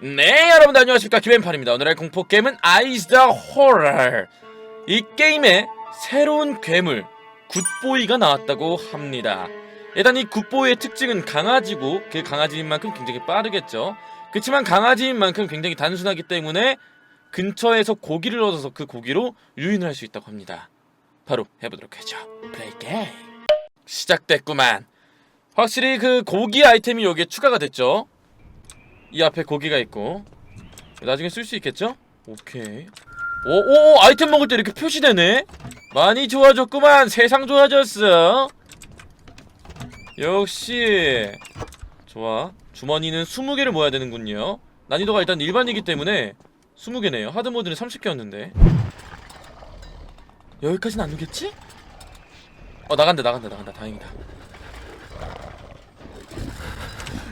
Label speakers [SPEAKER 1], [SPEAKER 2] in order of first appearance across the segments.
[SPEAKER 1] 네 여러분 안녕하십니까? 김앤판입니다. 오늘의 공포게임은 아이즈 더 호러 이 게임에 새로운 괴물 굿보이가 나왔다고 합니다. 일단 이 굿보이의 특징은 강아지고 그 강아지인 만큼 굉장히 빠르겠죠. 그렇지만 강아지인 만큼 굉장히 단순하기 때문에 근처에서 고기를 얻어서 그 고기로 유인을 할 수 있다고 합니다. 바로 해보도록 하죠. 플레이 게임 시작됐구만. 확실히 그 고기 아이템이 여기에 추가가 됐죠 이 앞에 고기가 있고. 나중에 쓸 수 있겠죠? 오케이. 오오 아이템 먹을 때 이렇게 표시되네? 많이 좋아졌구만. 세상 좋아졌어. 역시. 좋아. 주머니는 20개를 모아야 되는군요. 난이도가 일단 일반이기 때문에 20개네요. 하드모드는 30개였는데. 여기까지는 안 오겠지? 어 나간다 나간다 나간다. 다행이다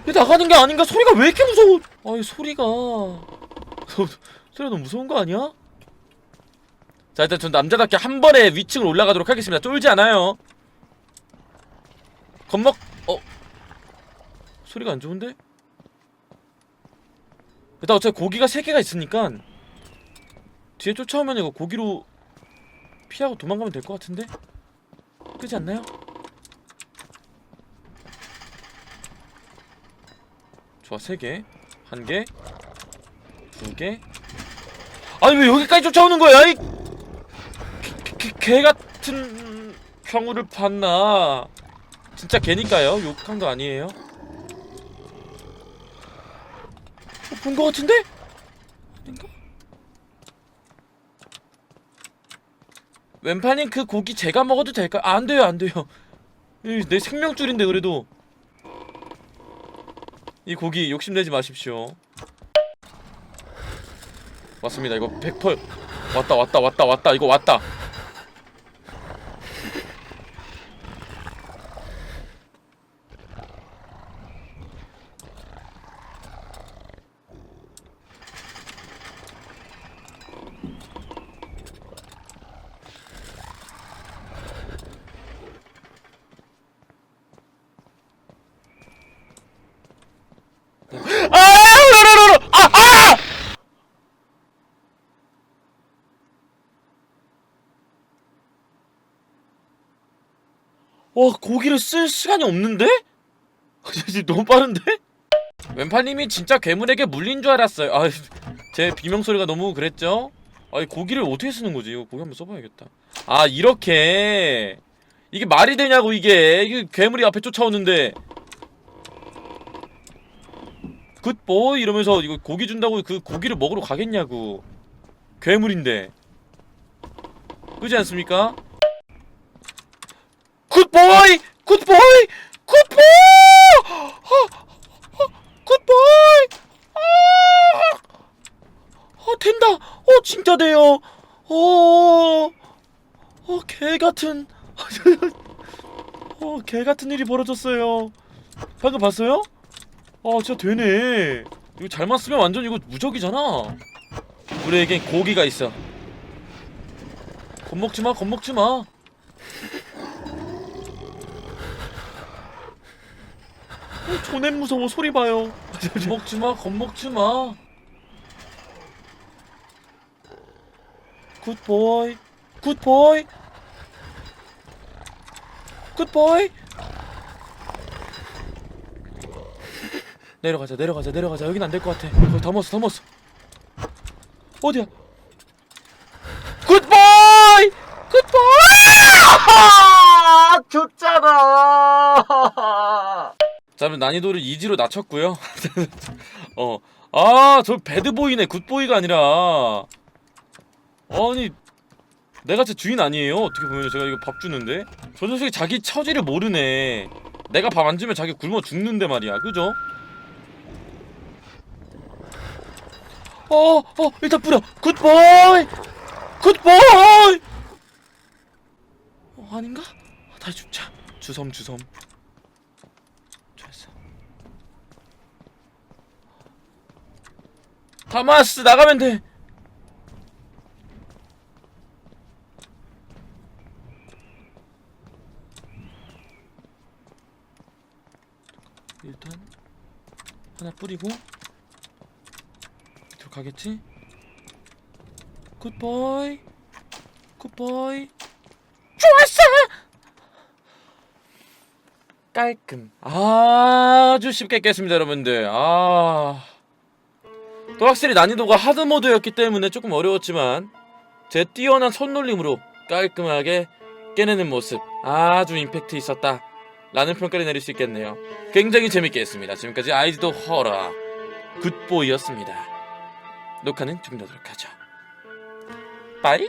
[SPEAKER 1] 이게 나가는 게 아닌가? 소리가 왜 이렇게 무서워? 아이 소리가 소리가 너무 무서운 거 아니야? 자 일단 전 남자답게 한 번에 위층을 올라가도록 하겠습니다. 쫄지 않아요. 겁먹 어 소리가 안 좋은데? 일단 어차피 고기가 세 개가 있으니까 뒤에 쫓아오면 이거 고기로 피하고 도망가면 될 것 같은데? 그지 않나요? 좋아 세 개, 한 개, 두 개. 아니 왜 여기까지 쫓아오는 거야? 이 개, 개, 개 같은 경우를 봤나? 진짜 개니까요. 욕한 거 아니에요. 어, 본거 같은데? 아닌가? 왼판님 그 고기 제가 먹어도 될까? 아, 안 돼요, 안 돼요. 이, 내 생명줄인데 그래도. 이 고기 욕심내지 마십시오. 왔습니다. 이거 100% 왔다 왔다 왔다 왔다 이거 왔다. 와 고기를 쓸 시간이 없는데? 너무 빠른데? 왼팔님이 진짜 괴물에게 물린 줄 알았어요. 아, 제 비명 소리가 너무 그랬죠? 아니 고기를 어떻게 쓰는 거지? 이거 고기 한번 써봐야겠다. 아 이렇게 이게 말이 되냐고 이게 이게 괴물이 앞에 쫓아오는데 굿보이 이러면서 이거 고기 준다고 그 고기를 먹으러 가겠냐고 괴물인데 그지 않습니까? 굿보이! 굿보이! 어, 어, 굿보이! 아! 어, 된다! 어, 진짜 돼요! 어, 어, 개 같은, 어, 개 같은 일이 벌어졌어요. 방금 봤어요? 아, 진짜 되네. 이거 잘만 쓰면 완전 이거 무적이잖아. 우리에겐 고기가 있어. 겁먹지 마, 겁먹지 마. 어, 존엔 무서워 소리 봐요. 겁먹지 마, 겁먹지 마. 굿보이, 굿보이, 굿보이. 내려가자, 내려가자, 내려가자. 여긴 안 될 것 같아. 거의 다 먹었어, 다 먹었어. 어디야? 굿보이, 굿보이. 아, 좋잖아. 자, 그럼 난이도를 이지로 낮췄고요. 어, 아, 저 배드보이네, 굿보이가 아니라. 아니, 내가 제 주인 아니에요. 어떻게 보면 제가 이거 밥 주는데. 저 녀석이 자기 처지를 모르네. 내가 밥 안 주면 자기 굶어 죽는데 말이야, 그죠? 어, 어, 일단 뿌려. 굿보이, 굿보이. 어, 아닌가? 다시 줍자. 주섬, 주섬. 좋았어. 다마스 나가면 돼. 일단 하나 뿌리고 가겠지? 굿보이 굿보이. 좋았어! 깔끔. 아주 쉽게 깼습니다 여러분들. 아 또 확실히 난이도가 하드 모드였기 때문에 조금 어려웠지만 제 뛰어난 손놀림으로 깔끔하게 깨내는 모습 아주 임팩트 있었다 라는 평가를 내릴 수 있겠네요. 굉장히 재밌게 했습니다. 지금까지 아이즈도 허라 굿보이였습니다. 녹화는 종료하도록 하죠. 빠이